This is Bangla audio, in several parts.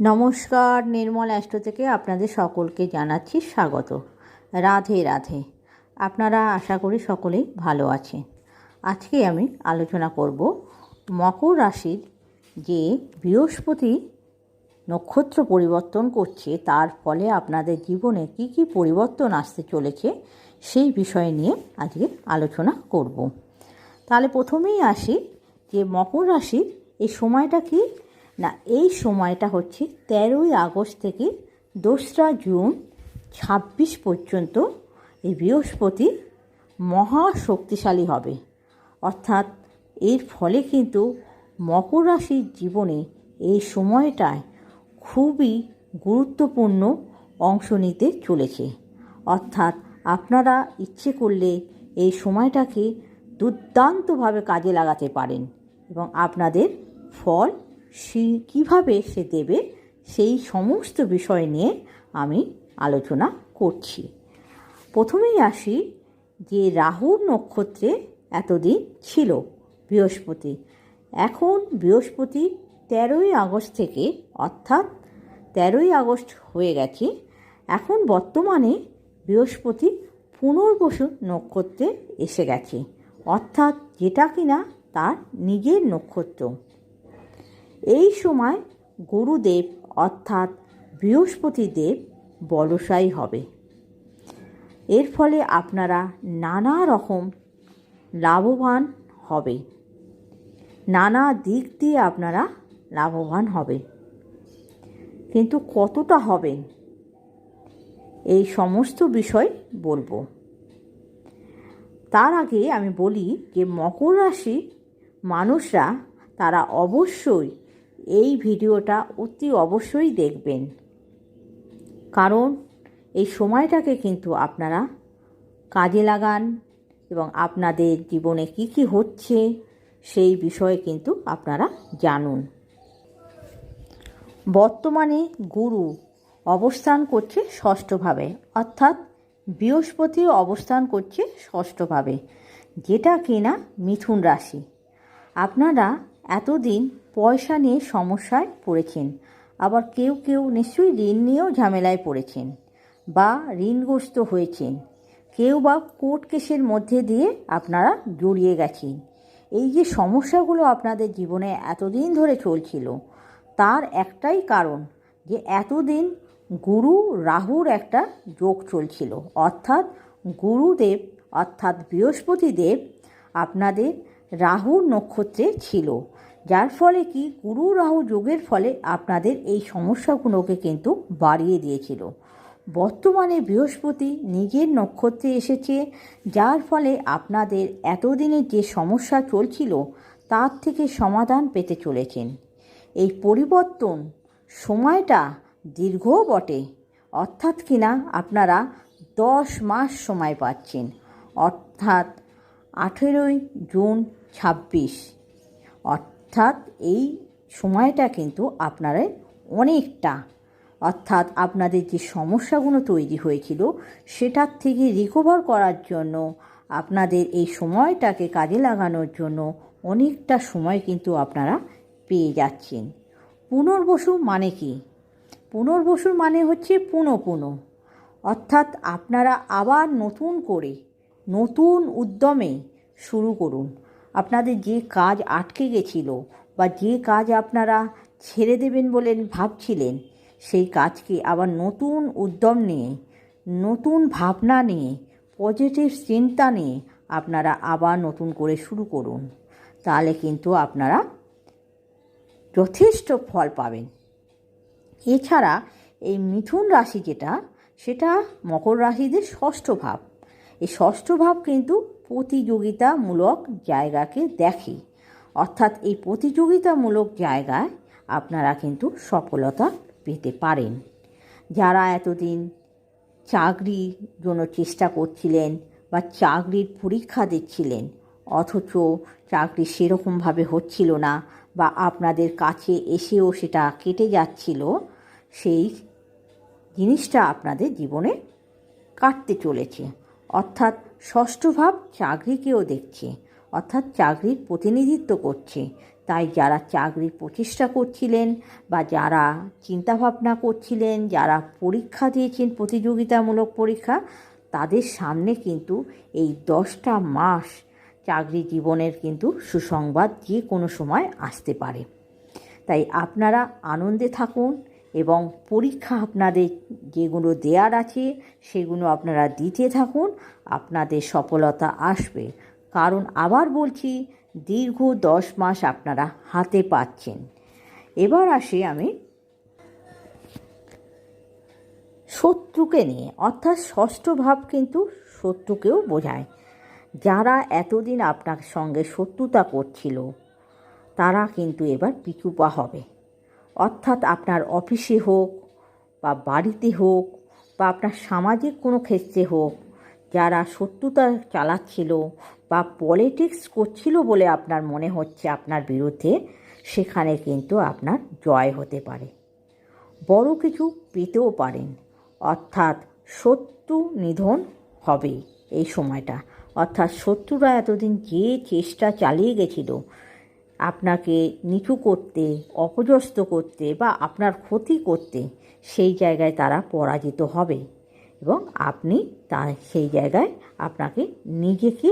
নমস্কার, নির্মল অ্যাস্ট্রো থেকে আপনাদের সকলকে জানাচ্ছি স্বাগত। রাধে রাধে। আপনারা আশা করি সকলেই ভালো আছেন। আজকে আমি আলোচনা করব মকর রাশির যে বৃহস্পতি নক্ষত্র পরিবর্তন করছে, তার ফলে আপনাদের জীবনে কি কি পরিবর্তন আসতে চলেছে, সেই বিষয় নিয়ে আজকে আলোচনা করব। তাহলে প্রথমেই আসি যে মকর রাশির এই সময়টা কি না, এই সময়টা হচ্ছে তেরোই আগস্ট থেকে দোসরা জুন ছাব্বিশ পর্যন্ত এই বৃহস্পতি মহা শক্তিশালী হবে। অর্থাৎ এর ফলে কিন্তু মকর রাশির জীবনে এই সময়টায় খুবই গুরুত্বপূর্ণ অংশ নিতে চলেছে। অর্থাৎ আপনারা ইচ্ছে করলে এই সময়টাকে দুর্দান্তভাবে কাজে লাগাতে পারেন এবং আপনাদের ফল সে কীভাবে সে দেবে, সেই সমস্ত বিষয় নিয়ে আমি আলোচনা করছি। প্রথমেই আসি যে রাহুর নক্ষত্রে এতদিন ছিল বৃহস্পতি। এখন বৃহস্পতি তেরোই আগস্ট থেকে, অর্থাৎ তেরোই আগস্ট হয়ে গেছে। এখন বর্তমানে বৃহস্পতি পুনর্বসু নক্ষত্রে এসে গেছে, অর্থাৎ যেটা কিনা তার নিজের নক্ষত্র। এই সময় গুরুদেব অর্থাৎ বৃহস্পতি দেব বলসাই হবে। এর ফলে আপনারা নানা রকম লাভবান হবে। নানা দিক দিয়ে আপনারা লাভবান হবেন কিন্তু কতটা হবেন এই সমস্ত বিষয় বলব। তার আগে আমি বলি যে মকর রাশি মানুষরা তারা অবশ্যই এই ভিডিওটা অতি অবশ্যই দেখবেন। কারণ এই সময়টাকে কিন্তু আপনারা কাজে লাগান এবং আপনাদের জীবনে কি কি হচ্ছে সেই বিষয়ে কিন্তু আপনারা জানুন। বর্তমানে গুরু অবস্থান করছে ষষ্ঠভাবে, অর্থাৎ বৃহস্পতি অবস্থান করছে ষষ্ঠভাবে, যেটা কিনা মিথুন রাশি। আপনারা এতদিন পয়সা নিয়ে সমস্যায় পড়েছেন। আবার কেউ কেউ নিশ্চয়ই ঋণ নিয়েও ঝামেলায় পড়েছেন বা ঋণগ্রস্ত হয়েছেন। কেউ বা কোর্ট কেসের মধ্যে দিয়ে আপনারা জড়িয়ে গেছেন। এই যে সমস্যাগুলো আপনাদের জীবনে এতদিন ধরে চলছিল, তার একটাই কারণ যে এতদিন গুরু রাহুর একটা যোগ চলছিল। অর্থাৎ গুরুদেব অর্থাৎ বৃহস্পতিদেব আপনাদের রাহুর নক্ষত্রে ছিল। যার ফলে কি গুরু রাহু যোগের ফলে আপনাদের এই সমস্যাগুলোকে কিন্তু বাড়িয়ে দিয়েছিল। বর্তমানে বৃহস্পতি নিজের নক্ষত্রে এসেছে, যার ফলে আপনাদের এতদিনের যে সমস্যা চলছিল, তার থেকে সমাধান পেতে চলেছেন। এই পরিবর্তন সময়টা দীর্ঘ বটে, অর্থাৎ কিনা আপনারা দশ মাস সময় পাচ্ছেন, অর্থাৎ আঠেরোই জুন ছাব্বিশ, অর্থাৎ এই সময়টা কিন্তু আপনারা অনেকটা, অর্থাৎ আপনাদের যে সমস্যাগুলো তৈরি হয়েছিল সেটার থেকে রিকভার করার জন্য আপনাদের এই সময়টাকে কাজে লাগানোর জন্য অনেকটা সময় কিন্তু আপনারা পেয়ে যাচ্ছেন। পুনর্বসু মানে কি? পুনর্বসুর মানে হচ্ছে পুনঃ পুনঃ, অর্থাৎ আপনারা আবার নতুন করে, নতুন উদ্যমে শুরু করুন। আপনাদের যে কাজ আটকে গেছিল বা যে কাজ আপনারা ছেড়ে দেবেন বলেন ভাবছিলেন, সেই কাজকে আবার নতুন উদ্যম নিয়ে, নতুন ভাবনা নিয়ে পজিটিভ চিন্তা নিয়ে আপনারা আবার নতুন করে শুরু করুন। তাহলে কিন্তু আপনারা যথেষ্ট ফল পাবেন। এছাড়া এই মিথুন রাশি যেটা, সেটা মকর রাশিদের ষষ্ঠ ভাব। এই ষষ্ঠ ভাব কিন্তু প্রতিযোগিতামূলক জায়গাকে দেখে। অর্থাৎ এই প্রতিযোগিতামূলক জায়গায় আপনারা কিন্তু সফলতা পেতে পারেন। যারা এতদিন চাকরির জন্য চেষ্টা করছিলেন বা চাকরির পরীক্ষা দিচ্ছিলেন, অথচ চাকরি সেরকমভাবে হচ্ছিল না বা আপনাদের কাছে এসেও সেটা কেটে যাচ্ছিল, সেই জিনিসটা আপনাদের জীবনে কাটতে চলেছে। অর্থাৎ ষষ্ঠ ভাব চাকরিকেও দেখছে, অর্থাৎ চাকরির প্রতিনিধিত্ব করছে। তাই যারা চাকরির প্রচেষ্টা করছিলেন বা যারা চিন্তাভাবনা করছিলেন, যারা পরীক্ষা দিয়েছেন প্রতিযোগিতামূলক পরীক্ষা, তাদের সামনে কিন্তু এই দশটা মাস চাকরি জীবনের কিন্তু সুসংবাদ যে কোনো সময় আসতে পারে। তাই আপনারা আনন্দে থাকুন এবং পরীক্ষা আপনাদের যেগুলো দেওয়ার আছে, সেগুলো আপনারা দিতে থাকুন, আপনাদের সফলতা আসবে। কারণ আবার বলছি, দীর্ঘ দশ মাস আপনারা হাতে পাচ্ছেন। এবার আসি আমি শত্রুকে নিয়ে। অর্থাৎ ষষ্ঠ ভাব কিন্তু শত্রুকেও বোঝায়। যারা এতদিন আপনার সঙ্গে শত্রুতা করছিল, তারা কিন্তু এবার পিছুপা হবে। অর্থাৎ আপনার অফিসে হোক বা বাড়িতে হোক বা আপনার সামাজিক কোনো ক্ষেত্রে হোক, যারা শত্রুতা চালাচ্ছিল বা পলিটিক্স করছিল বলে আপনার মনে হচ্ছে আপনার বিরুদ্ধে, সেখানে কিন্তু আপনার জয় হতে পারে। বড় কিছু পেতেও পারেন, অর্থাৎ শত্রু নিধন হবে এই সময়টা। অর্থাৎ শত্রুরা এতদিন যে চেষ্টা চালিয়ে গেছিল, আপনাকে নিচু করতে অপজস্ত করতে বা আপনার ক্ষতি করতে সেই জায়গায় তারা পরাজিত হবে এবং আপনি তা সেই জায়গায় আপনাকে নিজেকে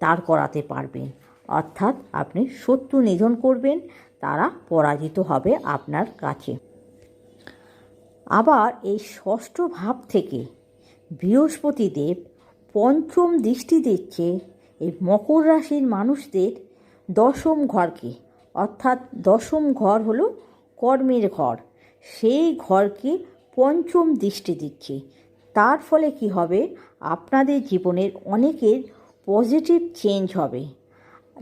দাঁড় করাতে পারবেন। অর্থাৎ আপনি শত্রু নিধন করবেন, তারা পরাজিত হবে আপনার কাছে। আবার এই ষষ্ঠ ভাব থেকে বৃহস্পতিদেব পঞ্চম দৃষ্টি দিচ্ছে এই মকর রাশির মানুষদের দশম ঘরকে। অর্থাৎ দশম ঘর হলো কর্মের ঘর। সেই ঘরকে পঞ্চম দৃষ্টি দিচ্ছে। তার ফলে কি হবে? আপনাদের জীবনের অনেকের পজিটিভ চেঞ্জ হবে।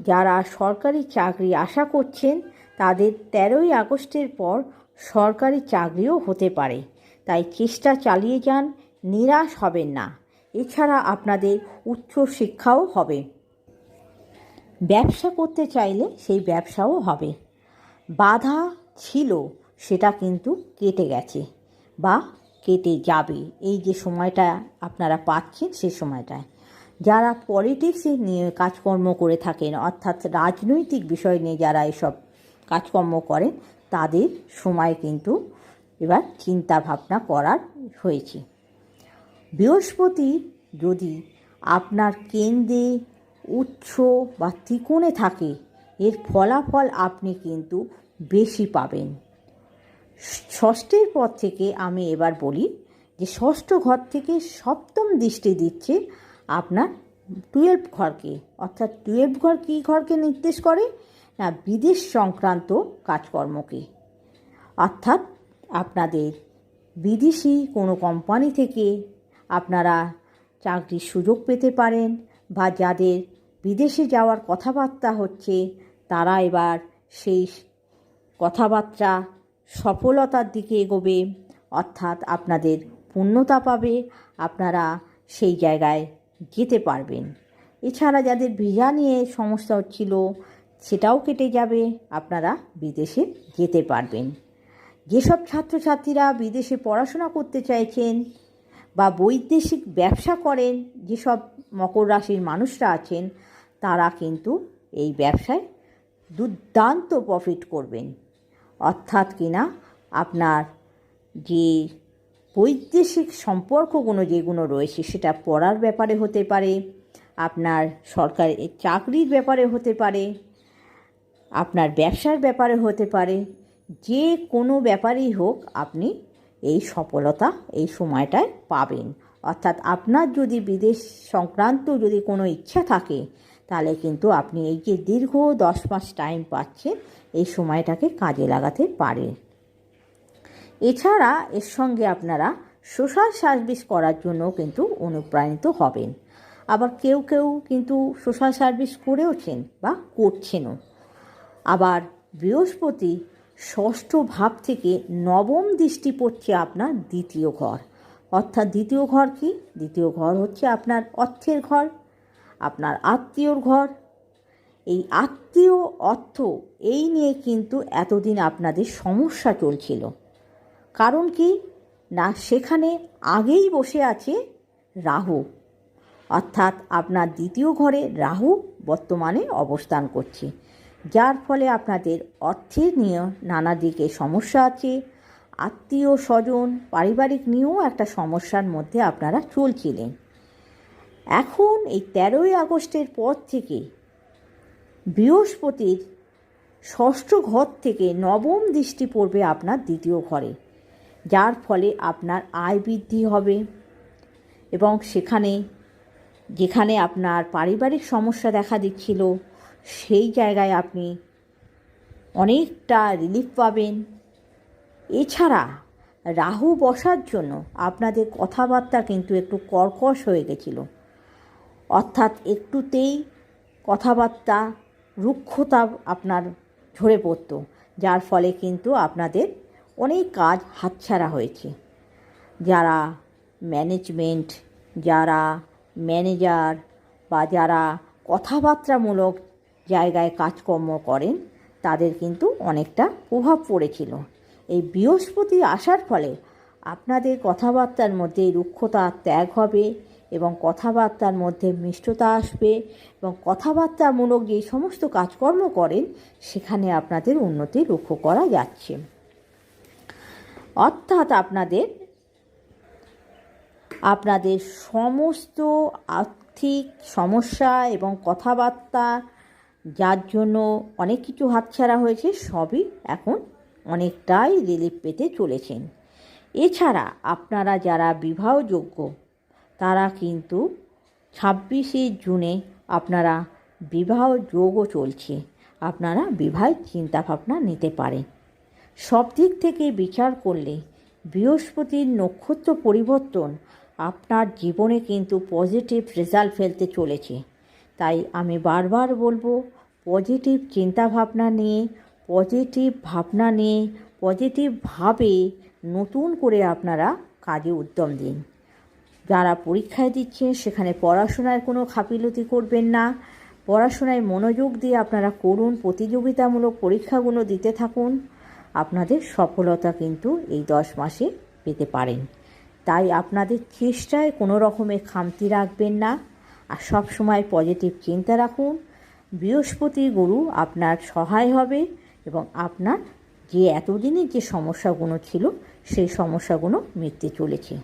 যারা সরকারি চাকরি আশা করছেন, তাদের তেরোই আগস্টের পর সরকারি চাকরিও হতে পারে। তাই চেষ্টা চালিয়ে যান, নিরাশ হবেন না। এছাড়া আপনাদের উচ্চ শিক্ষাও হবে। ব্যবসা করতে চাইলে সেই ব্যবসাও হবে। বাধা ছিল। সেটা কিন্তু কেটে গেছে বা কেটে যাবে। এই যে সময়টা আপনারা পাচ্ছেন সে সময়টায়। যারা পলিটিক্সে নিয়ে কাজকর্ম করে থাকেন, অর্থাৎ রাজনৈতিক বিষয় নিয়ে যারা এসব কাজকর্ম করেন, তাদের সময় কিন্তু এবার চিন্তা ভাবনা করার হয়েছে। বৃহস্পতি যদি আপনার কেন্দ্রে উচ্চ বা ত্রিকোণে থাকে, এর ফলাফল আপনি কিন্তু বেশি পাবেন। ষষ্ঠের পর থেকে আমি এবার বলি যে ষষ্ঠ ঘর থেকে সপ্তম দৃষ্টি দিচ্ছে আপনার টুয়েলভ ঘরকে। অর্থাৎ টুয়েলভ ঘর কী ঘরকে নির্দেশ করে? না, বিদেশ সংক্রান্ত কাজকর্মকে। অর্থাৎ আপনাদের বিদেশি কোনো কোম্পানি থেকে আপনারা চাকরির সুযোগ পেতে পারেন বা যাদের বিদেশে যাওয়ার কথাবার্তা হচ্ছে, তারা এবার সেই কথাবার্তা সফলতার দিকে এগোবে, অর্থাৎ আপনাদের পূর্ণতা পাবে, আপনারা সেই জায়গায় যেতে পারবেন। এছাড়া যাদের ভিসা নিয়ে সমস্যা হচ্ছিল, সেটাও কেটে যাবে, আপনারা বিদেশে যেতে পারবেন। যেসব ছাত্রছাত্রীরা বিদেশে পড়াশোনা করতে চাইছেন বা বৈদেশিক ব্যবসা করেন, যেসব মকর রাশির মানুষরা আছেন, তারা কিন্তু এই ব্যবসায় দুর্দান্ত প্রফিট করবেন। অর্থাৎ কিনা আপনার যে বৈদেশিক সম্পর্কগুলো যেগুলো রয়েছে সেটা পড়ার ব্যাপারে হতে পারে, আপনার সরকারি চাকরির ব্যাপারে হতে পারে, আপনার ব্যবসার ব্যাপারে হতে পারে, যে কোনো ব্যাপারেই হোক আপনি এই সফলতা এই সময়টায় পাবেন। অর্থাৎ আপনার যদি বিদেশ সংক্রান্ত যদি কোনো ইচ্ছা থাকে তাহলে কিন্তু আপনি এই যে দীর্ঘ দশ মাস টাইম পাচ্ছেন, এই সময়টাকে কাজে লাগাতে পারেন। এছাড়া এর সঙ্গে আপনারা সোশ্যাল সার্ভিস করার জন্য কিন্তু অনুপ্রাণিত হবেন। আবার কেউ কেউ কিন্তু সোশ্যাল সার্ভিস করেওছেন বা করছেনও। আবার বৃহস্পতি ষষ্ঠ ভাব থেকে নবম দৃষ্টি পড়ছে আপনার দ্বিতীয় ঘর। অর্থাৎ দ্বিতীয় ঘর কি? দ্বিতীয় ঘর হচ্ছে আপনার অর্থের ঘর। আপনার আত্মীয়র ঘর। এই আত্মীয় অর্থ এই নিয়ে কিন্তু এতদিন আপনাদের সমস্যা চলছিল। কারণ কি? না, সেখানে আগেই বসে আছে রাহু। অর্থাৎ আপনার দ্বিতীয় ঘরে রাহু বর্তমানে অবস্থান করছে। যার ফলে আপনাদের অর্থের নিয়ে নানা দিকে সমস্যা আছে। আত্মীয় স্বজন, পারিবারিক নিয়েও একটা সমস্যার মধ্যে আপনারা চলছিলেন। এখন এই তেরোই আগস্টের পর থেকে বৃহস্পতির ষষ্ঠ ঘর থেকে নবম দৃষ্টি পড়বে আপনার দ্বিতীয় ঘরে, যার ফলে আপনার আয় বৃদ্ধি হবে এবং সেখানে, যেখানে আপনার পারিবারিক সমস্যা দেখা দিচ্ছিল, সেই জায়গায় আপনি অনেকটা রিলিফ পাবেন। এছাড়া রাহু বসার জন্য আপনাদের কথাবার্তা কিন্তু একটু কর্কশ হয়ে গেছিল। অর্থাৎ একটুতেই কথাবার্তা, রুক্ষতা আপনার ঝরে পড়তো, যার ফলে কিন্তু আপনাদের অনেক কাজ হাতছাড়া হয়েছে। যারা ম্যানেজমেন্ট যারা ম্যানেজার বা যারা কথাবার্তামূলক জায়গায় কাজকর্ম করেন, তাদের কিন্তু অনেকটা প্রভাব পড়েছিল। এই বৃহস্পতি আসার ফলে আপনাদের কথাবার্তার মধ্যে রুক্ষতা ত্যাগ হবে এবং কথাবার্তার মধ্যে মিষ্টতা আসবে এবং কথাবার্তামূলক যে সমস্ত কাজকর্ম করেন, সেখানে আপনাদের উন্নতি লক্ষ্য করা যাচ্ছে। অর্থাৎ আপনাদের আপনাদের সমস্ত আর্থিক সমস্যা এবং কথাবার্তা যার জন্য অনেক কিছু হাতছাড়া হয়েছে, সবই এখন অনেকটাই রিলিফ পেতে চলেছেন। এছাড়া আপনারা যারা বিবাহযোগ্য তারা কিন্তু ছাব্বিশে জুনে আপনারা বিবাহ যোগও চলছে। আপনারা বিবাহের চিন্তাভাবনা নিতে পারেন। সব দিক থেকে বিচার করলে বৃহস্পতির নক্ষত্র পরিবর্তন আপনার জীবনে কিন্তু পজিটিভ রেজাল্ট ফেলতে চলেছে। তাই আমি বারবার বলব পজিটিভ চিন্তাভাবনা নিয়ে পজিটিভ ভাবনা নিয়ে পজিটিভভাবে নতুন করে আপনারা কাজে উদ্যম দিন। যারা পরীক্ষায় দিচ্ছেন, সেখানে পড়াশোনার কোনো খাপিলতি করবেন না। পড়াশোনায় মনোযোগ দিয়ে আপনারা করুন, প্রতিযোগিতামূলক পরীক্ষাগুলো দিতে থাকুন। আপনাদের সফলতা কিন্তু এই দশ মাসে পেতে পারেন। তাই আপনাদের চেষ্টায় কোনো রকমের খামতি রাখবেন না। আর সব সময় পজিটিভ চিন্তা রাখুন। বৃহস্পতি গুরু আপনার সহায় হবে এবং আপনার যে এতদিনের যে সমস্যাগুলো ছিল, সেই সমস্যাগুলো মিটতে চলেছে।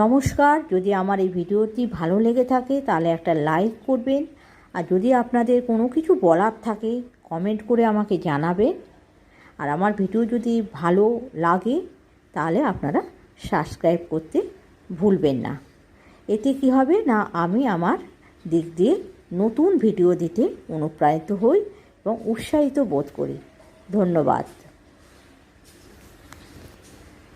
নমস্কার। যদি আমার এই ভিডিওটি ভালো লেগে থাকে, তাহলে একটা লাইক করবেন। আর যদি আপনাদের কোনো কিছু বলার থাকে কমেন্ট করে আমাকে জানাবেন। আর আমার ভিডিও যদি ভালো লাগে, তাহলে আপনারা সাবস্ক্রাইব করতে ভুলবেন না। এতে কি হবে না, আমি আমার দিক দিয়ে নতুন ভিডিও দিতে অনুপ্রাণিত হই এবং উৎসাহিত বোধ করি। ধন্যবাদ।